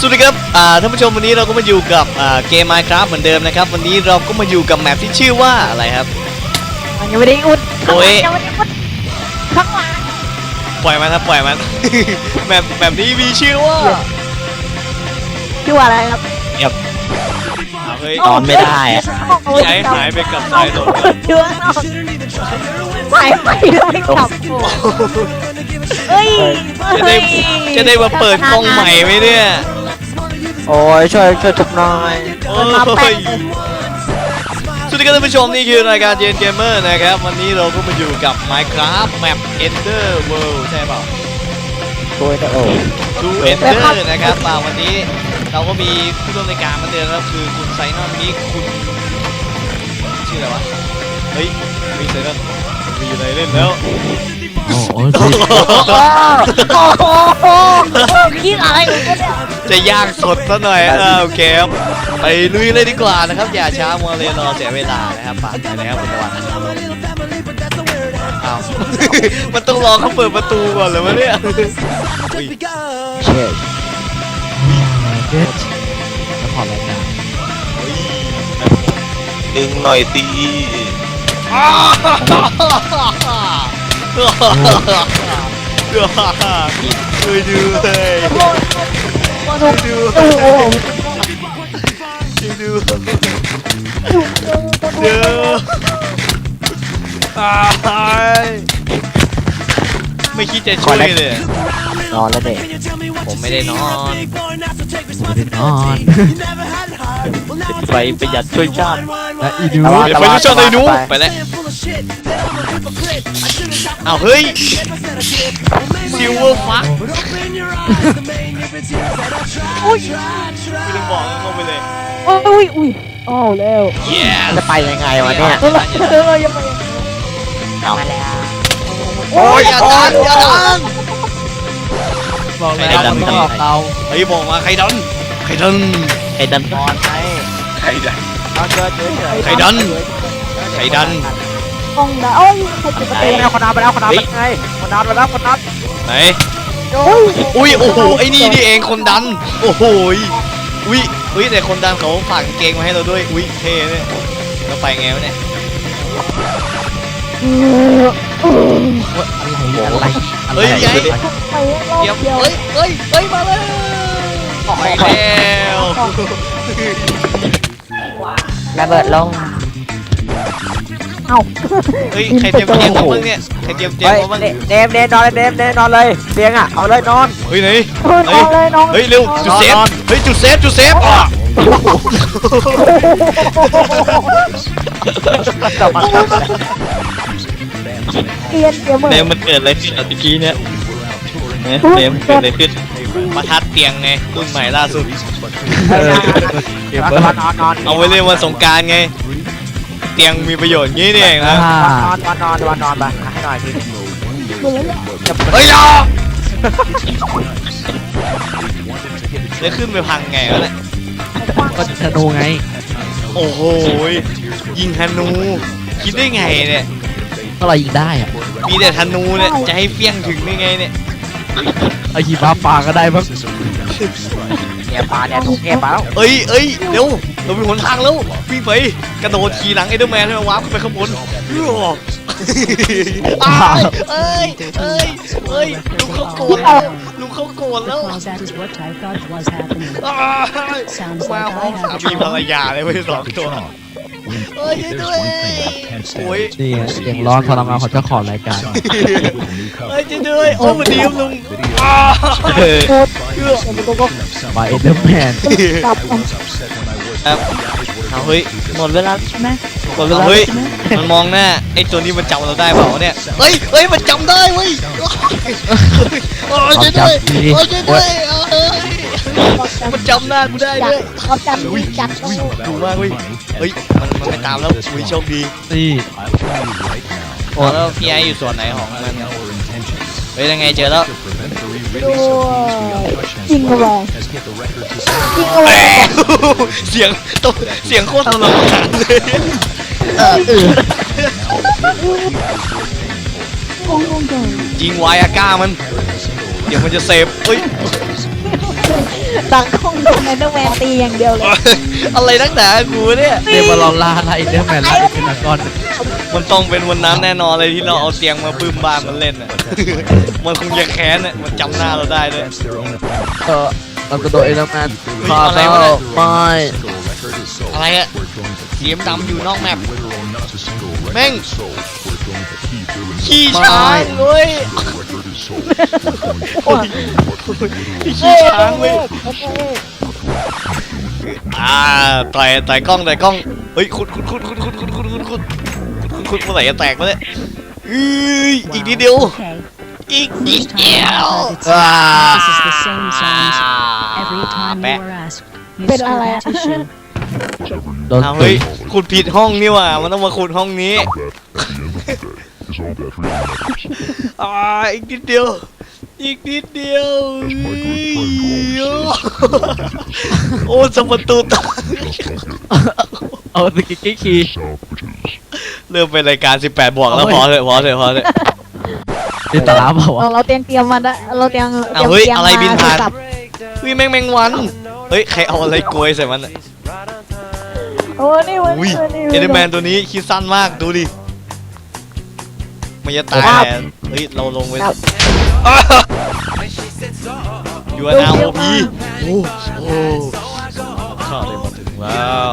สวัสดีครับอ่าท่านผู้ชมวันนี้เราก็มาอยู่กับอ่าเกม Minecraft เหมือนเดิมนะครับ วันนี้เราก็มาอยู่กับแมปที่ชื่อว่าอะไรครับ มันยังไม่ได้อุดโอ้ยยังไม่ได้อุดข้างหลังปล่อยมันครับปล่อยมัน แมปแบบนี้มีชื่อว่าชื่อว่าอะไรครับอ้าวเฮ้ยนอนไม่ได้อะพี่ไอ้หายไปกับสายลมแล้วเชื่อหายไปแล้วไม่กลับโอ้เอ้ยจะได้จะได้มาเปิดกล้องใหม่ไหมเนี่ย โอ้ยช่วยช่วยทุบหน่อยโอ้ยสวัสดีครับท่านผู้ชมนี่คือรายการเจนเกมเมอร์นะครับ วันนี้เราก็มาอยู่กับ Minecraft Map Ender World ใช่เปล่าช่วยนะโอ้ดูเอนเดอร์นะครับมาวันนี้เราก็มีผู้ร่วมรายการเหมาเดิมครับคือคุณไซนอนนี้คุณชื่ออะไรวะเฮ้ยมีไซนอนมีอะไรเล่นแล้วโอ้ยโอ้โหคิดอะไรอยู่เนี่ย จะย่างสดซะหน่อยอ่าโอเคครับไปลุยเลยดีกว่านะครับอย่าช้ามัวเลยรอเสียเวลานะครับฝากไปนะครับคุณตะวันอ้าวมันต้องรอเขาเปิดประตูก่อนเหรอวะเนี่ยอุ้ยเช็ดเช็ดแล้วพอรายการดึงหน่อยตีช่วยด้วย มาดูช่วยโอ้โหด้วยเดี๋ยวตายไม่คิดจะช่วยเลย นอนแล้วเด็กผมไม่ได้นอนไม่ได้นอนไปประหยัดช่วยชาติและอีดูเดี๋ยวไปรู้ชอบเลยหนูไปแล้วเอาเฮ้ยซิลเวอร์ฟัก อุ้ยไม่ต้องบอกเข้าไปเลยอุ้ยอุ้ยโอ้แล้ว yes จะไปยังไงวะเนี่ยเออเออยังไงเอาโอ้ยอย่าดันอย่าดันบอกแล้วมันต้องออกเราเฮ้ยบอกมาใครดันใครดันไอ้ดันนอนไงใครได้เอาเจอเจอเจอใครดันใครดันห้องดาโอ้ยใครจะประตูแล้วคนนอนไปแล้วคนนอนไปไงคนนอนไปแล้วคนนอนไหนโอ้ยอุ้ยโอ้โหไอ้นี่นี่เองคนดัน โอ้โหยอุ้ยอุ้ยแต่คนดันเขาฝากกางเกงมาให้เราด้วยอุ้ยเท่เนี่ยเราไปไงวะเนี่ยเออเอออะไรเฮ้ยยัยไปรอบเดี๋ยวเดียวเฮ้ยเฮ้ยเฮ้ยมาแล้วไปแล้วระเบิดลง เอ้าเฮ้ยใครเตรียมเตียงมาบ้างเนี่ยใครเตรียมเตียงเฮ้ยมาบ้างเดมเดมนอนเลยเดมเดมนอนเลยเตียงอะเอาเลยนอนเฮ้ยไหนเฮ้ยนอนเลยน้องเฮ้ยเร็วจุดเซฟนอนเฮ้ยจุดเซฟจุดเซฟอะจับมันเรียนเกมเมอร์เดมมันเกิดอะไรขึ้นอะตะกี้เนี่ยเนี่ยเดมเกิดอะไรขึ้นมาทัดเตียงไงรุ่นใหม่ล่าสุด เออเกมเบอร์นอนนอนเอาไว้เล่นวันสงกรารไง เตียงมีประโยชน์งี้นี่เองนะนอนนอนนอนนอนนอนไปให้หน่อยทีเฮ้ยอยาจะขึ้นไปพังไงวะเนี่ยก็ธนูไง โอ้โหยยิงธนู คิดได้ไงเนี่ย ก็เรายิงได้อะมีแต่ธนูเนี่ย จะให้เฟี้ยงถึงได้ไงเนี่ย เอาหิมะปลาก็ได้มั้ง เนี่ยปลาเนี่ยถูกแค่ปลาแล้วเอ้ยเอ้ยเร็วเรามีหนทางแล้ววิ่งไปกระโดดขี่หลังไอเดอร์แมนให้มันวาร์ปขึ้นไปข้างบนอ้าวเอ้ยเอ้ยเอ้ยลุงเขาโกรธแล้วลุงเขาโกรธแล้ว Well, that is what I thought was happening. อ้าว Sounds มา like พร้อมสา have มีภรรยาเลยเว้ยสองตัวเอ้ยช่วยด้วย โอ้ยนี่เสียงร้อนทรมานของเจ้าของรายการ เอ้ยช่วยด้วยโอ้มันดีครับลุงอ้าว โคตร เดี๋ยวก็มาเอ็นเดอร์แมนกลับกันครับเอาเฮ้ยหมดเวลาใช่ไหมหมดเวลาเฮ้ยมันมองหน้าไอ้ตัวนี้มันจำเราได้เปล่าวะเนี่ยเฮ้ยเฮ้ยมันจำได้เว้ยโอ้ยช่วยด้วยโอ้ยช่วยด้วยเอ้ยมันจำหน้ากูได้จัด้ดวยเขาจัดจัดอุ้ยดูมากเว้ยเฮ้ยมันมันไม่ตามแล้วอุ้ยโชคดีนี่โอ้แล้วพี่ไออยู่ส่วนไหนของมันเฮ้ยยังไงเจอแล้วดู จริงอะไรอจริงอะไรอเสียงตัวเสียงโคตรทรมานเลยเยิงไวอาก้ามัน เดี๋ยวมันจะเซฟเฮ้ย ตังคงโดนแอนเดอร์แมนตีอย่างเดียวเลยอะไรนักหนากูเนี่ยเดมาลองล่าไล่เดอร์แมนไล่เป็นมังกรมันต้องเป็นวันนั้นแน่นอนเลยที่เราเอาเตียงมาปื้มบ้านมันเล่นอะมันคงจะแค้นอะมันจำหน้าเราได้ด้วยเออมันกระโดดเอเดอร์แมนเฮ้ยพาอะไรเข้าวะเนี่ยไม่อะไรอะเสียมดำอยู่นอกแมป แม่งขี้ช้างเว้ยขี้ช้างเว้ยอ่าต่อยต่อยกล้องต่อยกล้องเฮ้ยขุดขุดขุดขุดขุดขุดขุดขุดขุดขุดขุดเมื่อไหร่จะแตกมาเนี่ยเอ้ยอีกนิดเดียว Okay, อีกนิดเดียว this is the same sounds every time you แปะ are asked. เป็นอะไร Mr. อะ Tissue, โดนเอาตีเฮ้ยขุดผิดห้องนี่หว่า มันต้องมาขุดห้องนี้ อ่าอีกนิดเดียว อีกนิดเดียวเฮ้ยโอ้สมประตูตาเอาสกิกกี้คีเริ่มเป็นรายการ 18 บวกแล้วพอเถอะพอเถอะพอเถอะติดตาลาเปล่าวะ เราเราเตรียมเตรียมมาแล้วเราเตรียมเอาเฮ้ยตมอะไรบินผ่านโทรศัพท์เฮ้ยแมงแมงวัน เฮ้ย ใครเอาอะไรโกยใส่มันอะ โอ้นี่มันอุ้ยนี่เอเดอร์แมนตัวนี้คิดสั้นมากดูดิมันจะตายแทนเฮ้ยเราลงไปยูอานาโอพีโอ้โหข้าได้มาถึงแล้ว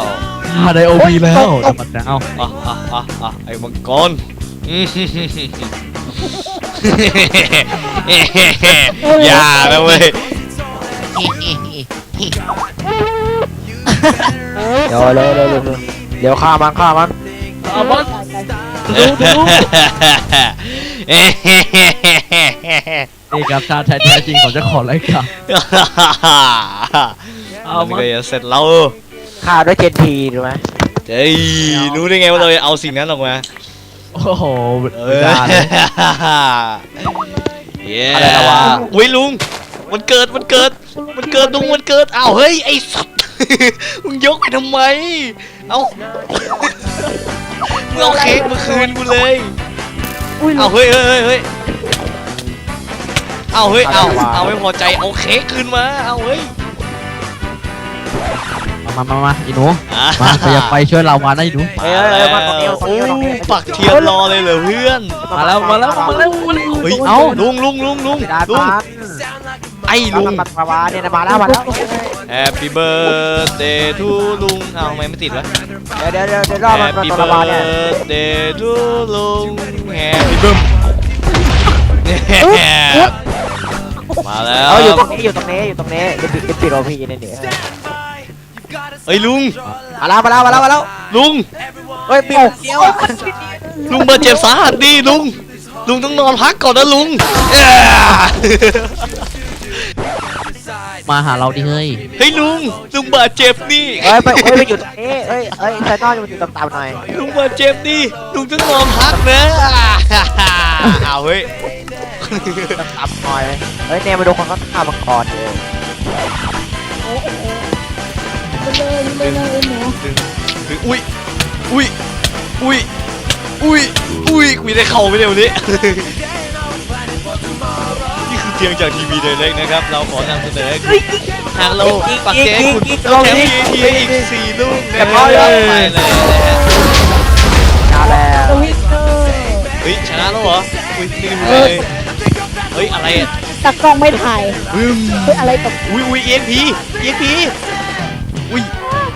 มาได้โอพีแล้วธรรมดาเอาอะอะอะอะไอ้มังกรอืมอย่านะเว้ย เดี๋ยวเร็วเร็วเร็วเร็วเดี๋ยวฆ่ามันฆ่ามันเอาบอสดูดูนี่ครับชาติแท้จริงของเจ้าของรายการ เอามันมา ก็จะเสร็จแล้วฆ่าด้วยเจนทีถูกไหมเฮ้ยรู้ได้ไงว่าเราจะเอาสิ่งนั้นออกมาโอ้โหเอไม่อได้เลย เย้อะไรนะวะ อุ้ยลุง มันเกิดมันเกิด มันเกิดลุงมันเกิดอ้าวเฮ้ยไอ้สัตว์ มึงยกไปทำไม เอ้ามึงเอาเค้กมาคืนกูเลย อุ้ยเอาเฮ้ยเฮ้ยเฮ้ยเฮ้ยเอาเฮ้ย เอา เอาไม่พอใจ เอาเค้กคืนมา เอาเฮ้ย มามามาอีหนูอะมาขยับไปช่วยเรามาได้หนูเอ้ยเอ้ยมาตรงนี้ตรงนี้ตรงนี้โอ้ปักเทียนรอเลยเหรอเพื่อน มาแล้ว มาแล้ว มาแล้วมาแล้วเฮ้ย เอาลุงลุงลุงลุงได้ลุงปานไอ้ ลุงมันมาวาเนี่ยนะมาแล้วมาแล้ว Happy birthday to ลุงเอาไมไม่ติดวะ เดี๋ยวเดี๋ยวเดี๋ยวเดี๋ยวรอมันมา Happy ตัวละมาเนี่ย birthday to ลุง Happy b i r t มาแล้วเอออยู่ตรงนี้อยู่ตรงนี้อยู่ตรงนี้เดี๋ยวปิดเดี๋ยวปิดโอพีเนี่ยเนี่เอ้ยลุง มาแล้วมาแล้วมาแล้วมาแล้วลุง เฮ้ยปิดเดี๋ยวลุงบาดเจ็บสาหัสดีลุง ลุงต้องนอนพักก่อนนะลุง มาหาเราดิเฮ้ยเฮ้ยลุงลุงบาดเจ็บนี่เฮ้ยไปเฮ้ยไปอยู่ตรงนี้เฮ้ยเฮ้ยไซนอนอยู่ต่ำๆหน่อยลุงบาดเจ็บนี่ลุงต้องนอนพักนะเอาเฮ้ยต่ำๆหน่อยเฮ้ยเนี่ยมาดูคนเขาฆ่ามังกรเลยอุ้ยอุ้ยอุ้ยอุ้ยอุ้ยกูได้เข้าไปเดี๋ยวนี้นี่ คียงจากทีวีเดเล็กนะครับ เราขอนำเสนอให้คุณทางเราปักเจ๊คุณต้องแชมป์ EAT อีกสี่ลูกนะครัไปเลยนะฮชนะแล้วเฮ้ยชนะแล้วเหรออุ้ยมันอเฮ้ยอะไรอะตากล้องไม่ถ่ายเฮ้ยอะไรกับอุ้ยอุ้ย EXP พีเอฟพีอุ้ย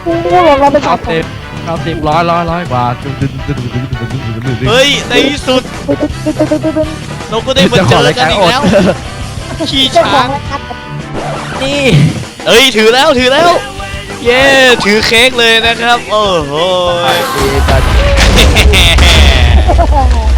กูเราไปสอบเต็มก้าสิบร้อยร้อยร้อยกว่าเฮ้ยในที่สุด เราก็ได้มาเจอกันอีกแล้ว ขี่เจ้าขอช้างงรายการนี่เอ้ยถือแล้วถือแล้ว เย้ถือเค้กเลยนะครับ โอ้โหดีกันเ